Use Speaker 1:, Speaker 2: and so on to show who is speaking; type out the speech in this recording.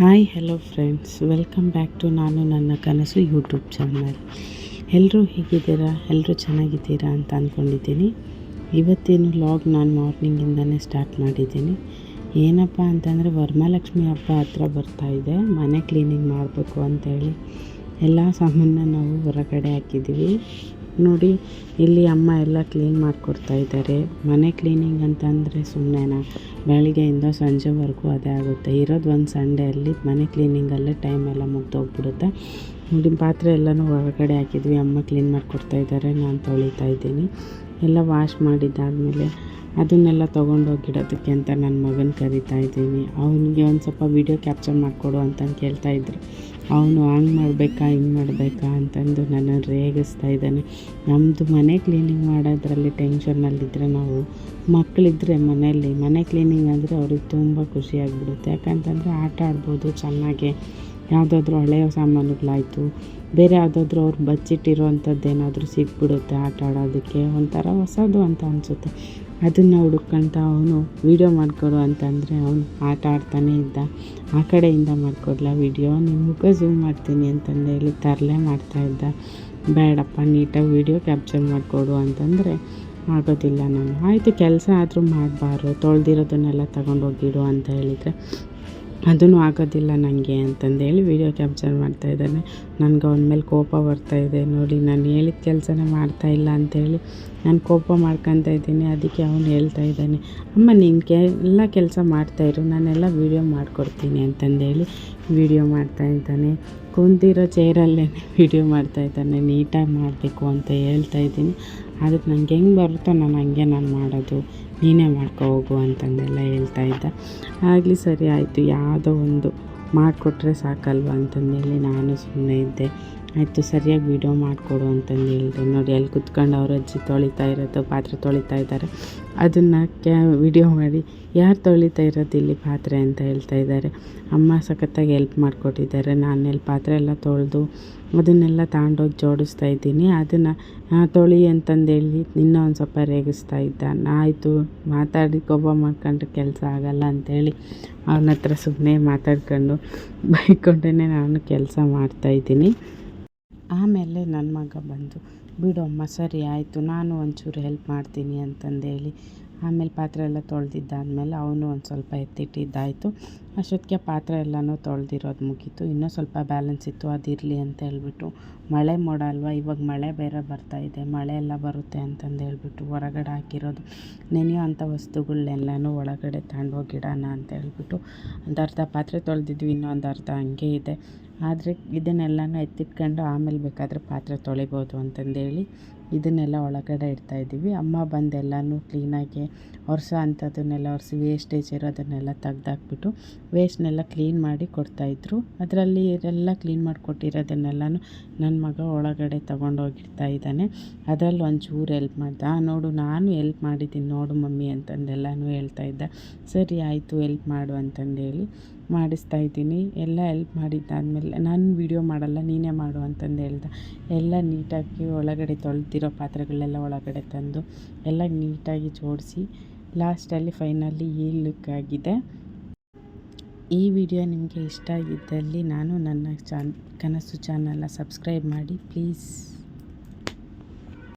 Speaker 1: Hi hello friends welcome back to ನಾನು ನನ್ನ ಕನಸು ಯೂಟ್ಯೂಬ್ ಚಾನಲ್ ಎಲ್ಲರೂ ಹೇಗಿದ್ದೀರಾ? ಎಲ್ಲರೂ ಚೆನ್ನಾಗಿದ್ದೀರಾ ಅಂತ ಅಂದ್ಕೊಂಡಿದ್ದೀನಿ ಇವತ್ತೇನು ಲಾಗ್ ನಾನು ಮಾರ್ನಿಂಗಿಂದನೇ ಸ್ಟಾರ್ಟ್ ಮಾಡಿದ್ದೀನಿ. ಏನಪ್ಪ ಅಂತಂದರೆ ವರಮಹಾಲಕ್ಷ್ಮಿ ಹಬ್ಬ ಹತ್ರ ಬರ್ತಾಯಿದೆ ಮನೆ ಕ್ಲೀನಿಂಗ್ ಮಾಡಬೇಕು ಅಂತೇಳಿ ಎಲ್ಲ ಸಾಮಾನನ್ನ ನಾವು ಹೊರಗಡೆ ಹಾಕಿದ್ದೀವಿ. ನೋಡಿ, ಇಲ್ಲಿ ಅಮ್ಮ ಎಲ್ಲ ಕ್ಲೀನ್ ಮಾಡಿಕೊಡ್ತಾ ಇದ್ದಾರೆ. ಮನೆ ಕ್ಲೀನಿಂಗ್ ಅಂತಂದರೆ ಸುಮ್ಮನೆನಾ ಬೆಳಗ್ಗೆಯಿಂದ ಸಂಜೆವರೆಗೂ ಅದೇ ಆಗುತ್ತೆ. ಇರೋದು ಒಂದು ಸಂಡೇ ಅಲ್ಲಿ ಮನೆ ಕ್ಲೀನಿಂಗಲ್ಲೇ ಟೈಮ್ ಎಲ್ಲ ಮುಗ್ದೋಗ್ಬಿಡುತ್ತೆ. ನೋಡಿ, ಪಾತ್ರೆ ಎಲ್ಲನೂ ಹೊರಗಡೆ ಹಾಕಿದ್ವಿ. ಅಮ್ಮ ಕ್ಲೀನ್ ಮಾಡಿಕೊಡ್ತಾ ಇದ್ದಾರೆ. ನಾನು ತೊಳಿತಾ ಇದ್ದೀನಿ. ಎಲ್ಲ ವಾಶ್ ಮಾಡಿದ್ದಾದಮೇಲೆ ಅದನ್ನೆಲ್ಲ ತೊಗೊಂಡೋಗಿಡೋದಕ್ಕೆ ಅಂತ ನನ್ನ ಮಗನ ಕರಿತಾ ಇದ್ದೀನಿ. ಅವನಿಗೆ ಒಂದು ಸ್ವಲ್ಪ ವೀಡಿಯೋ ಕ್ಯಾಪ್ಚರ್ ಮಾಡಿಕೊಡು ಅಂತ ಕೇಳ್ತಾ ಇದ್ರು. ಅವನು ಹಂಗೆ ಮಾಡಬೇಕಾ, ಹಿಂಗೆ ಮಾಡಬೇಕಾ ಅಂತಂದು ನನ್ನನ್ನು ರೇಗಿಸ್ತಾ ಇದ್ದಾನೆ. ನಮ್ಮದು ಮನೆ ಕ್ಲೀನಿಂಗ್ ಮಾಡೋದ್ರಲ್ಲಿ ಟೆನ್ಷನ್ನಲ್ಲಿದ್ದರೆ ನಾವು ಮಕ್ಕಳಿದ್ರೆ ಮನೆಯಲ್ಲಿ, ಮನೆ ಕ್ಲೀನಿಂಗ್ ಅಂದರೆ ಅವ್ರಿಗೆ ತುಂಬ ಖುಷಿಯಾಗಿಬಿಡುತ್ತೆ ಯಾಕಂತಂದರೆ ಆಟ ಆಡ್ಬೋದು ಚೆನ್ನಾಗಿ. ಯಾವುದಾದ್ರೂ ಹಳೆಯ ಸಾಮಾನುಗಳಾಯಿತು, ಬೇರೆ ಯಾವುದಾದ್ರೂ ಅವ್ರು ಬಚ್ಚಿಟ್ಟಿರೋವಂಥದ್ದು ಏನಾದರೂ ಸಿಕ್ಬಿಡುತ್ತೆ ಆಟ ಆಡೋದಕ್ಕೆ. ಒಂಥರ ಹೊಸದು ಅಂತ ಅನಿಸುತ್ತೆ. ಅದನ್ನು ಹುಡುಕ್ಕೊಂತ ಅವನು ವೀಡಿಯೋ ಮಾಡಿಕೊಡು ಅಂತಂದರೆ ಅವನು ಆಟ ಆಡ್ತಾನೆ ಇದ್ದ. ಆ ಕಡೆಯಿಂದ ಮಾಡಿಕೊಡ್ಲ ವೀಡಿಯೋ ನಿಮಗೂ ಝೂಮ್ ಮಾಡ್ತೀನಿ ಅಂತಂದು ಹೇಳಿ ತರಲೆ ಮಾಡ್ತಾಯಿದ್ದ ಬೇಡಪ್ಪ, ನೀಟಾಗಿ ವೀಡಿಯೋ ಕ್ಯಾಪ್ಚರ್ ಮಾಡಿಕೊಡು ಅಂತಂದರೆ ಆಗೋದಿಲ್ಲ ನಾನು. ಆಯಿತು, ಕೆಲಸ ಆದರೂ ಮಾಡಬಾರ್ದು. ತೊಳೆದಿರೋದನ್ನೆಲ್ಲ ತಗೊಂಡೋಗಿಡು ಅಂತ ಹೇಳಿದರೆ ಅದೂ ಆಗೋದಿಲ್ಲ ನನಗೆ ಅಂತಂದೇಳಿ ವೀಡಿಯೋ ಕ್ಯಾಪ್ಚರ್ ಮಾಡ್ತಾಯಿದ್ದಾನೆ ನನಗೆ ಅವನ ಮೇಲೆ ಕೋಪ ಬರ್ತಾ ಇದೆ. ನೋಡಿ, ನಾನು ಹೇಳಿದ ಕೆಲಸನೇ ಮಾಡ್ತಾ ಇಲ್ಲ ಅಂತೇಳಿ ನಾನು ಕೋಪ ಮಾಡ್ಕೊತಾ ಇದ್ದೀನಿ. ಅದಕ್ಕೆ ಅವನು ಹೇಳ್ತಾ ಇದ್ದಾನೆ, ಅಮ್ಮ, ನೀನು ಕೆ, ಎಲ್ಲ ಕೆಲಸ ಮಾಡ್ತಾಯಿರು ನಾನೆಲ್ಲ ವೀಡಿಯೋ ಮಾಡಿಕೊಡ್ತೀನಿ ಅಂತಂದೇಳಿ ವೀಡಿಯೋ ಮಾಡ್ತಾ ಇದ್ದಾನೆ. ಕುಂತಿರೋ ಚೇರಲ್ಲೇ ವೀಡಿಯೋ ಮಾಡ್ತಾಯಿದ್ದಾನೆ ನೀಟಾಗಿ ಮಾಡಬೇಕು ಅಂತ ಹೇಳ್ತಾ ಇದ್ದೀನಿ. ಅದಕ್ಕೆ ನನಗೆ ಹೆಂಗೆ ಬರುತ್ತೋ ನಾನು ಹಂಗೆ ನಾನು ಮಾಡೋದು. ನೀನೇ ಮಾಡ್ಕೊ ಹೋಗು ಅಂತಂದೆಲ್ಲ ಹೇಳ್ತಾ ಇದ್ದ. ಆಗಲಿ ಸರಿ ಆಯಿತು, ಯಾವುದೋ ಒಂದು ಮಾಡಿಕೊಟ್ರೆ ಸಾಕಲ್ವ ಅಂತಂದೇಳಿ ನಾನು ಸುಮ್ಮನೆ ಇದ್ದೆ. ಆಯಿತು, ಸರಿಯಾಗಿ ವೀಡಿಯೋ ಮಾಡಿಕೊಡು ಅಂತಂದು ಹೇಳಿದೆ. ನೋಡಿ, ಅಲ್ಲಿ ಕುತ್ಕೊಂಡು ಅವ್ರ ಅಜ್ಜಿ ತೊಳಿತಾ ಇರೋದು, ಪಾತ್ರೆ ತೊಳಿತಾ ಇದ್ದಾರೆ. ಅದನ್ನು ಕ್ಯಾ ವಿಡಿಯೋ ಮಾಡಿ, ಯಾರು ತೊಳಿತಾ ಇರೋದು ಇಲ್ಲಿ ಪಾತ್ರೆ ಅಂತ ಹೇಳ್ತಾ ಇದ್ದಾರೆ. ಅಮ್ಮ ಸಖತ್ತಾಗಿ ಎಲ್ಪ್ ಮಾಡಿಕೊಟ್ಟಿದ್ದಾರೆ. ನಾನೆಲ್ಲಿ ಪಾತ್ರೆ ಎಲ್ಲ ತೊಳೆದು ಅದನ್ನೆಲ್ಲ ತಗೊಂಡೋಗಿ ಜೋಡಿಸ್ತಾ ಇದ್ದೀನಿ. ಅದನ್ನು ತೊಳಿ ಅಂತಂದೇಳಿ ಇನ್ನೂ ಒಂದು ಸ್ವಲ್ಪ ರೇಗಿಸ್ತಾ ಇದ್ದ ಆಯಿತು, ಮಾತಾಡಿ, ಕೋಪ ಮಾಡ್ಕೊಂಡ್ರೆ ಕೆಲಸ ಆಗಲ್ಲ ಅಂಥೇಳಿ ಅವನ ಹತ್ರ ಸುಮ್ಮನೆ ಮಾತಾಡ್ಕೊಂಡು ಬೈಕೊಂಡೇ ನಾನು ಕೆಲಸ ಮಾಡ್ತಾಯಿದ್ದೀನಿ ಆಮೇಲೆ ನನ್ನ ಮಗ ಬಂದು ಬಿಡು ಅಮ್ಮ, ಸರಿ ಆಯಿತು, ನಾನು ಒಂಚೂರು ಹೆಲ್ಪ್ ಮಾಡ್ತೀನಿ ಅಂತಂದೇಳಿ ಆಮೇಲೆ ಪಾತ್ರೆ ಎಲ್ಲ ತೊಳೆದಿದ್ದಾದ್ಮೇಲೆ ಅವನು ಒಂದು ಸ್ವಲ್ಪ ಎತ್ತಿಟ್ಟಿದ್ದಾಯಿತು. ಅಷ್ಟೊತ್ತಿಗೆ ಪಾತ್ರೆ ಎಲ್ಲನೂ ತೊಳೆದಿರೋದು ಮುಗೀತು. ಇನ್ನೂ ಸ್ವಲ್ಪ ಬ್ಯಾಲೆನ್ಸ್ ಇತ್ತು, ಅದಿರಲಿ ಅಂತ ಹೇಳ್ಬಿಟ್ಟು ಮಳೆ ಮೋಡ ಅಲ್ವಾ, ಇವಾಗ ಮಳೆ ಬೇರೆ ಬರ್ತಾ ಇದೆ, ಮಳೆ ಎಲ್ಲ ಬರುತ್ತೆ ಅಂತಂದು ಹೇಳ್ಬಿಟ್ಟು ಹೊರಗಡೆ ಹಾಕಿರೋದು. ನೆನೆಯೋ ಅಂಥ ವಸ್ತುಗಳನ್ನೆಲ್ಲನೂ ಒಳಗಡೆ ತಗೊಂಡೋಗಿಡೋಣ ಅಂತ ಹೇಳ್ಬಿಟ್ಟು ಒಂದು ಅರ್ಧ ಪಾತ್ರೆ ತೊಳೆದಿದ್ವಿ, ಇನ್ನೊಂದು ಅರ್ಧ ಹಂಗೆ ಇದೆ. ಆದರೆ ಇದನ್ನೆಲ್ಲನೂ ಎತ್ತಿಟ್ಕೊಂಡು ಆಮೇಲೆ ಬೇಕಾದರೆ ಪಾತ್ರೆ ತೊಳಿಬೋದು ಅಂತಂದೇಳಿ really. ಇದನ್ನೆಲ್ಲ ಒಳಗಡೆ ಇಡ್ತಾಯಿದ್ದೀವಿ ಅಮ್ಮ ಬಂದು ಎಲ್ಲನೂ ಕ್ಲೀನಾಗಿ ಒರೆಸೋ ಅಂಥದ್ದನ್ನೆಲ್ಲ ಒರೆಸಿ ವೇಸ್ಟೇಜ್ ಇರೋದನ್ನೆಲ್ಲ ತೆಗ್ದಾಕ್ಬಿಟ್ಟು ವೇಸ್ಟ್ನೆಲ್ಲ ಕ್ಲೀನ್ ಮಾಡಿ ಕೊಡ್ತಾಯಿದ್ರು ಅದರಲ್ಲಿ ಎಲ್ಲ ಕ್ಲೀನ್ ಮಾಡಿಕೊಟ್ಟಿರೋದನ್ನೆಲ್ಲನೂ ನನ್ನ ಮಗ ಒಳಗಡೆ ತೊಗೊಂಡೋಗಿಡ್ತಾ ಇದ್ದಾನೆ. ಅದರಲ್ಲಿ ಒಂಚೂರು ಎಲ್ಪ್ ಮಾಡ್ದೆ. ನೋಡು, ನಾನು ಎಲ್ಪ್ ಮಾಡಿದ್ದೀನಿ, ನೋಡು ಮಮ್ಮಿ ಅಂತಂದೆಲ್ಲನೂ ಹೇಳ್ತಾ ಇದ್ದ. ಸರಿ, ಆಯಿತು ಎಲ್ಪ್ ಮಾಡು ಅಂತಂದೇಳಿ ಮಾಡಿಸ್ತಾ ಇದ್ದೀನಿ. ಎಲ್ಲ ಎಲ್ಪ್ ಮಾಡಿದ್ದಾದಮೇಲೆ, ನಾನು ವೀಡಿಯೋ ಮಾಡಲ್ಲ, ನೀನೇ ಮಾಡು ಅಂತಂದು ಹೇಳ್ದೆ ಎಲ್ಲ ನೀಟಾಗಿ ಒಳಗಡೆ ತೊಳೆದಿರೋ ಪಾತ್ರೆಗಳೆಲ್ಲ ಒಳಗಡೆ ತಂದು ಎಲ್ಲ ನೀಟಾಗಿ ಜೋಡಿಸಿ ಲಾಸ್ಟಲ್ಲಿ ಫೈನಲಿ ಈ ಲುಕ್ ಆಗಿದೆ. ಈ ವಿಡಿಯೋ ನಿಮಗೆ ಇಷ್ಟ ಆಗಿದ್ದಲ್ಲಿ ನಾನು ನನ್ನ ಚಾನ್, ಕನಸು ಚಾನಲ್ನ ಸಬ್ಸ್ಕ್ರೈಬ್ ಮಾಡಿ ಪ್ಲೀಸ್